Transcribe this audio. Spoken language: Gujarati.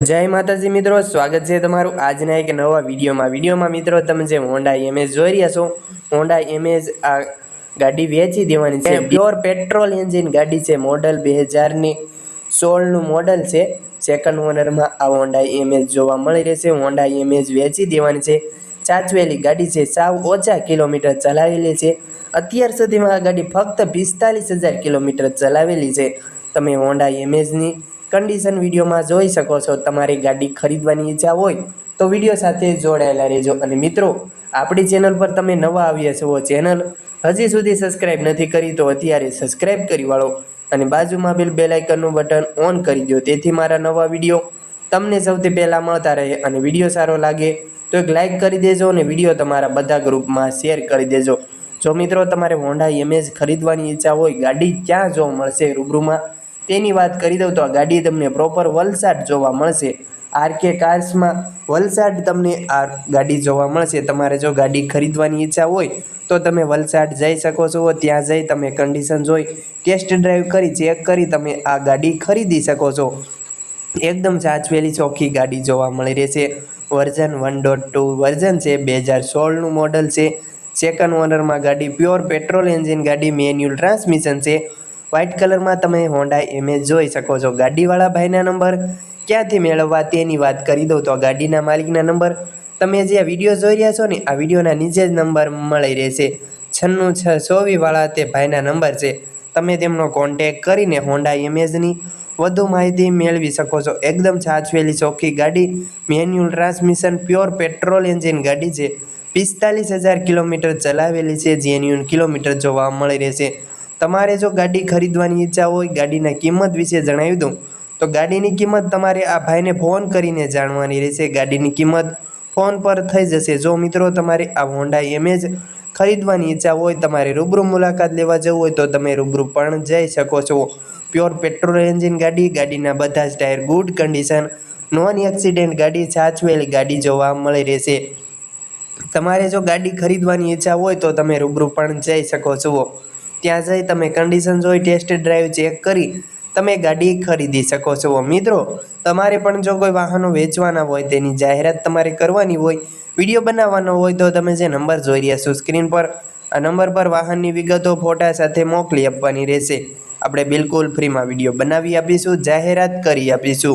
જય માતાજી મિત્રો, સ્વાગત છે તમારું આજના એક નવા વિડીયોમાં. વિડીયોમાં મિત્રો, તમે જે હોન્ડા એમેજ જોઈ રહ્યા છો હોન્ડા એમેજ આ ગાડી વેચી દેવાની છે. પ્યોર પેટ્રોલ એન્જિન ગાડી છે મોડલ બે હજારની સોળનું મોડલ છે. સેકન્ડ ઓનરમાં આ હોન્ડા એમેજ જોવા મળી રહેશે હોન્ડા એમેજ વેચી દેવાની છે. ચાચવેલી ગાડી છે, સાવ ઓછા કિલોમીટર ચલાવેલી છે. અત્યાર સુધીમાં આ ગાડી ફક્ત પિસ્તાલીસ હજાર કિલોમીટર ચલાવેલી છે. તમે હોન્ડા એમેજની કન્ડિશન વિડીયોમાં જોઈ શકો છો. તમારી ગાડી ખરીદવાની ઈચ્છા હોય તો વીડિયો સાથે જોડાયેલા રહેજો. અને મિત્રો, આપણી ચેનલ પર તમે નવા આવ્યા છો ચેનલ હજી સુધી સબસ્ક્રાઈબ નથી કરી, તો અત્યારે સબસ્ક્રાઇબ કરી વાળો અને બાજુમાં બેલ બેલ આઇકનનું બટન ઓન કરી દો. તેથી મારા નવા વીડિયો તમને સૌથી પહેલાં મળતા રહે અને વીડિયો સારો લાગે તો એક લાઇક કરી દેજો અને વીડિયો તમારા બધા ગ્રુપમાં શેર કરી દેજો. જો મિત્રો, તમારે હોન્ડા એમેજ ખરીદવાની ઈચ્છા હોય, ગાડી ક્યાં જોવા મળશે રૂબરૂમાં તેની વાત કરી દઉં તો આ ગાડી તમને પ્રોપર વલસાડ જોવા મળશે. આરકે કાર્સમાં વલસાડ તમને આ ગાડી જોવા મળશે. તમારે જો ગાડી ખરીદવાની ઈચ્છા હોય તો તમે વલસાડ જઈ શકો છો. ત્યાં જઈ તમે કન્ડિશન જોઈ ટેસ્ટ ડ્રાઈવ કરી ચેક કરી તમે આ ગાડી ખરીદી શકો છો. એકદમ સાચવેલી ચોખ્ખી ગાડી જોવા મળી રહેશે. Version one dot two version છે, બે હજાર સોળનું મોડલ છે. સેકન્ડ ઓનરમાં ગાડી પ્યોર પેટ્રોલ એન્જિન ગાડી મેન્યુઅલ ટ્રાન્સમિશન છે. વ્હાઇટ કલરમાં તમે હોન્ડા એમેજ જોઈ શકો છો. ગાડીવાળા ભાઈના નંબર ક્યાંથી મેળવવા તેની વાત કરી દઉં તો આ ગાડીના માલિકના નંબર તમે જે આ વીડિયો જોઈ રહ્યા છો ને, આ વિડીયોના નીચે જ નંબર મળી રહેશે. છન્નું છ ચોવીસવાળા તે ભાઈના નંબર છે. તમે તેમનો કોન્ટેક કરીને હોન્ડા એમેજની વધુ માહિતી મેળવી શકો છો. એકદમ સાચવેલી ચોખ્ખી ગાડી manual transmission pure petrol engine ગાડી છે. પિસ્તાલીસ હજાર કિલોમીટર ચલાવેલી છે. જેન્યુન કિલોમીટર જોવા મળી રહેશે. તમારે જો ગાડી ખરીદવાની ઈચ્છા હોય, ગાડીના કિંમત વિશે જણાવી દઉં. તો ગાડીની કિંમત તમારે આ ભાઈને ફોન કરીને જાણવાની રહેશે. ગાડીની કિંમત ફોન પર થઈ જશે. જો મિત્રો તમારે આ હોન્ડા એમેજ ખરીદવાની ઈચ્છા હોય, તમારે રૂબરૂ મુલાકાત લેવા જવું હોય, તો તમે રૂબરૂ પણ જઈ શકો છો. પ્યોર પેટ્રોલ એન્જિન ગાડી, ગાડીના બધા જ tyre good condition, non accident ગાડી, સાચવેલી ગાડી જોવા મળી રહેશે. તમારે જો ગાડી ખરીદવાની ઈચ્છા હોય, તો તમે રૂબરૂ પણ જઈ શકો છો. ત્યાં જઈ તમે કન્ડિશન જોઈ ટેસ્ટ ડ્રાઈવ ચેક કરી, તમે ગાડી ખરીદી શકો છો. મિત્રો, તમારે પણ જો કોઈ વાહનો વેચવાના હોય, તેની જાહેરાત તમારે કરવાની હોય, વીડિયો બનાવવાનો હોય, તો તમે જે નંબર જોઈ રહ્યા છો સ્ક્રીન પર, આ નંબર પર વાહનની વિગતો, ફોટા સાથે મોકલી આપવાની રહેશે. આપણે બિલકુલ ફ્રીમાં વીડિયો બનાવી આપીશું, જાહેરાત કરી આપીશું.